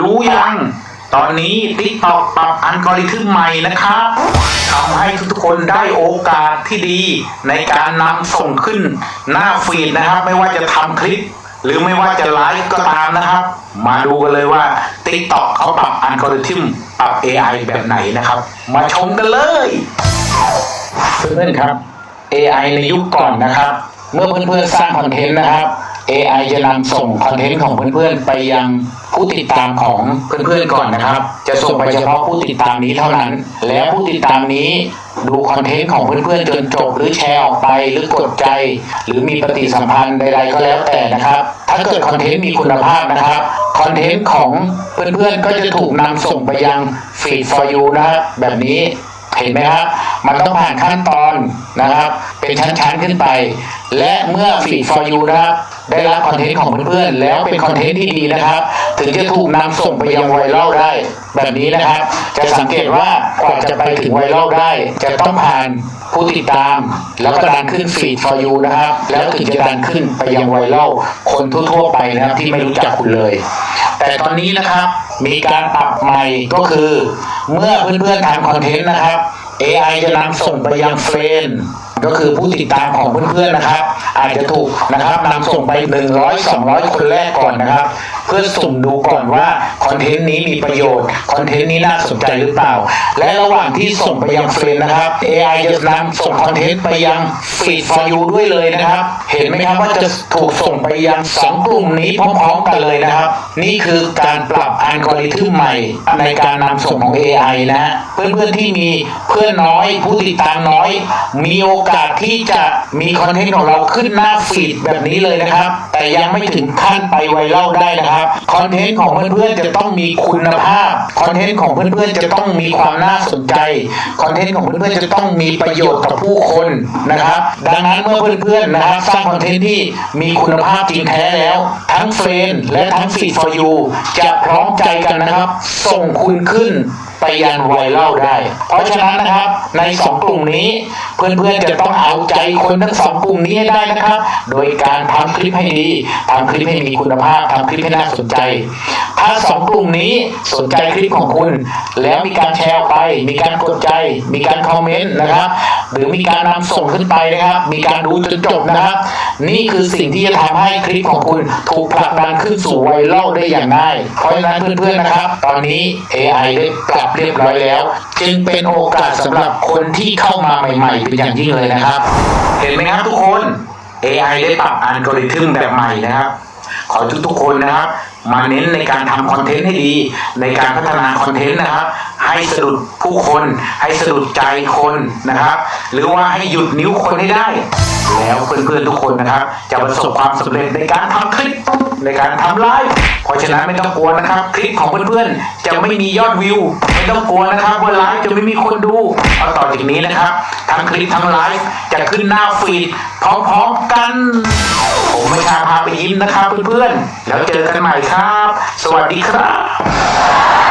รู้ยัง ตอนนี้ TikTok ปรับอัลกอริทึมใหม่นะครับทำให้ทุกคนได้โอกาสที่ดี ในการนำส่งขึ้นหน้าฟีดนะครับ ไม่ว่าจะทำคลิป หรือไม่ว่าจะไลฟ์ก็ตามนะครับ มาดูกันเลยว่า TikTok เขาปรับอัลกอริทึมปรับ AI แบบไหนนะครับ มาชมกันเลยเพื่อนๆครับ AI ในยุคก่อนนะครับ เมื่อเพื่อนๆสร้างคอนเทนต์นะครับ AI จะนำส่งคอนเทนต์ของเพื่อนๆ ไปยังผู้ติดตามของเพื่อนๆก่อนนะครับ จะส่งไปเฉพาะผู้ติดตามนี้เท่านั้น แล้วผู้ติดตามนี้ดูคอนเทนต์ของเพื่อนๆจนจบหรือแชร์ออกไปหรือกดใจ หรือมีปฏิสัมพันธ์ใดๆก็แล้วแต่นะครับ ถ้าเกิดคอนเทนต์มีคุณภาพนะครับคอนเทนต์ของเพื่อนๆก็จะถูกนำส่งไปยัง feed for you นะครับแบบนี้เห็นไหมครับ มันต้องผ่านขั้นตอนนะครับ เป็นชั้นๆขึ้นไป และเมื่อ Feed for You นะครับ ได้รับคอนเทนต์ของเพื่อนๆแล้วเป็นคอนเทนต์ที่ดีนะครับ ถึงจะถูกนำส่งไปยังไวรัลได้ แบบนี้นะครับ จะสังเกตว่ากว่าจะไปถึงไวรัลได้ จะต้องผ่านผู้ติดตาม แล้วก็ดันขึ้น Feed for You นะครับ แล้วถึงจะดันขึ้นไปยังไวรัลคนทั่วๆไปนะครับที่ไม่รู้จักคุณเลย แต่ตอนนี้นะครับมีการปรับใหม่ก็คือ เมื่อเพื่อนๆทำคอนเทนต์นะครับ AI จะนำส่งไปยังเฟรน ก็คือผู้ติดตามของเพื่อนๆนะครับ อาจจะถูกนะครับนำส่งไป 100 200 คนแรกก่อนนะครับ เพื่อสุ่มดูก่อนว่าคอนเทนต์นี้มีประโยชน์คอนเทนต์นี้น่าสนใจหรือเปล่า และระหว่างที่ส่งไปยังเฟรนนะครับ AI จะนำส่งคอนเทนต์ไปยัง Feed for you ด้วยเลยนะครับ เห็นไหมครับว่าจะถูกส่งไปยังสองกลุ่มนี้พร้อมๆกันเลยนะครับ นี่คือการปรับอัลกอริทึมใหม่ในการนำส่งของ AI นะเพื่อนๆที่มีเพื่อนน้อยผู้ติดตามน้อย มีโอกาสที่จะมีคอนเทนต์ของเราขึ้นหน้าฟีดแบบนี้เลยนะครับ แต่ยังไม่ถึงขั้นไปไวรัลได้นะครับคอนเทนต์ของเพื่อนๆจะต้องมีคุณภาพคอนเทนต์ของเพื่อนๆจะต้องมีความน่าสนใจคอนเทนต์ของเพื่อนๆจะต้องมีประโยชน์กับผู้คนนะครับ ดังนั้นเมื่อเพื่อนๆนะครับสร้างคอนเทนต์ที่มีคุณภาพจริงแท้แล้ว ทั้งเฟรนและทั้งฟีดฟอร์ยูจะพร้อมใจกันนะครับ ส่งคุณขึ้น ไปยันไวรัลได้ เพราะฉะนั้นนะครับในสองกลุ่มนี้ เพื่อนๆจะต้องเอาใจคนทั้งสองกลุ่มนี้ให้ได้นะครับ โดยการทำคลิปให้ดีทำคลิปให้มีคุณภาพทำคลิปให้น่าสนใจ ถ้าสองกลุ่มนี้สนใจคลิปของคุณ แล้วมีการแชร์ออกไป มีการกดใจ มีการคอมเมนต์นะครับ หรือมีการนำส่งขึ้นไปนะครับ มีการดูจนจบนะครับ นี่คือสิ่งที่จะทำให้คลิปของคุณถูกผลักดันขึ้นสู่ไวรัลได้อย่างง่าย เพราะฉะนั้นเพื่อนๆนะครับ ตอนนี้ AI ได้ปรับเรียบร้อยแล้ว จึงเป็นโอกาสสำหรับคนที่เข้ามาใหม่ๆ เป็นอย่างยิ่งเลยนะครับ เห็นไหมครับทุกคน AI ได้ปรับอัลกอริทึมแบบใหม่นะครับ ขอทุกๆคนนะครับ มาเน้นในการทำคอนเทนต์ให้ดี ในการพัฒนาคอนเทนต์นะครับ ให้สะดุดผู้คน ให้สะดุดใจคนนะครับ หรือว่าให้หยุดนิ้วคนให้ได้ แล้วเพื่อนๆทุกคนนะครับ จะประสบความสำเร็จในการทำคลิปในการทำไลฟ์เพราะฉะนั้นไม่ต้องกลัวนะครับ คลิปของเพื่อนๆจะไม่มียอดวิว ไม่ต้องกลัวนะครับว่าไลฟ์จะไม่มีคนดูเอาต่อจากนี้นะครับทั้งคลิปทั้งไลฟ์จะขึ้นหน้าฟีดพร้อมๆกันผมไม่ชาพาไปยิ้มนะครับเพื่อนๆแล้วเจอกันใหม่ครับ สวัสดีครับ